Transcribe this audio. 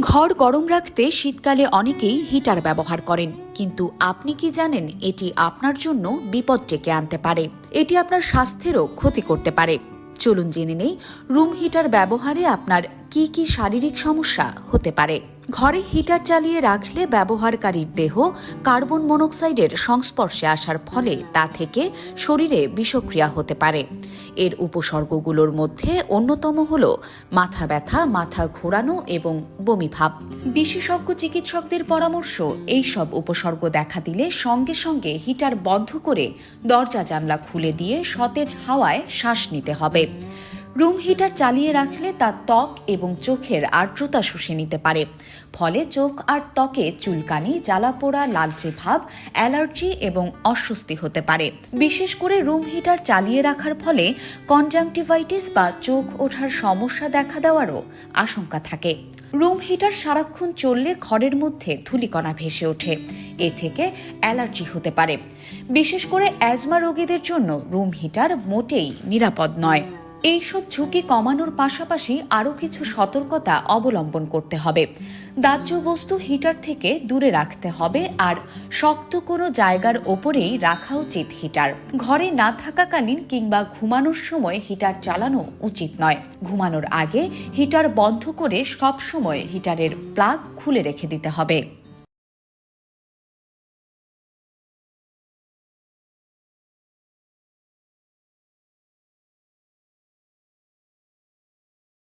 ঘর গরম রাখতে শীতকালে অনেকেই হিটার ব্যবহার করেন। কিন্তু আপনি কি জানেন, এটি আপনার জন্য বিপদ ডেকে আনতে পারে? এটি আপনার স্বাস্থ্যেরও ক্ষতি করতে পারে। চলুন জেনে নেই, রুম হিটার ব্যবহারে আপনার কি কি শারীরিক সমস্যা হতে পারে? ঘরে হিটার চালিয়ে রাখলে ব্যবহারকারীর দেহ কার্বন মনোক্সাইডের সংস্পর্শে আসার ফলে তা থেকে শরীরে বিষক্রিয়া হতে পারে। এর উপসর্গগুলোর মধ্যে অন্যতম হল মাথা ব্যথা, মাথা ঘোরানো এবং বমি ভাব। বিশেষজ্ঞ চিকিৎসকদের পরামর্শ, এই সব উপসর্গ দেখা দিলে সঙ্গে সঙ্গে হিটার বন্ধ করে দরজা জানলা খুলে দিয়ে সতেজ হাওয়ায় শ্বাস নিতে হবে। রুম হিটার চালিয়ে রাখলে তা ত্বক এবং চোখের আর্দ্রতা শুষে নিতে পারে। ফলে চোখ আর ত্বকে চুলকানি জ্বালা জ্বালাপোড়া, লালচে ভাব, অ্যালার্জি এবং অস্বস্তি হতে পারে। বিশেষ করে রুম হিটার চালিয়ে রাখার ফলে কনজাংটিভাইটিস বা চোখ ওঠার সমস্যা দেখা দেওয়ারও আশঙ্কা থাকে। রুম হিটার সারাক্ষণ চললে ঘরের মধ্যে ধূলিকণা ভেসে ওঠে। এ থেকে অ্যালার্জি হতে পারে। বিশেষ করে অ্যাজমা রোগীদের জন্য রুম হিটার মোটেই নিরাপদ নয়। এইসব ঝুঁকি কমানোর পাশাপাশি আরও কিছু সতর্কতা অবলম্বন করতে হবে। দাহ্য বস্তু হিটার থেকে দূরে রাখতে হবে আর শক্ত কোনো জায়গার ওপরেই রাখা উচিত হিটার। ঘরে না থাকাকালীন কিংবা ঘুমানোর সময় হিটার চালানো উচিত নয়। ঘুমানোর আগে হিটার বন্ধ করে সব সময় হিটারের প্লাগ খুলে রেখে দিতে হবে।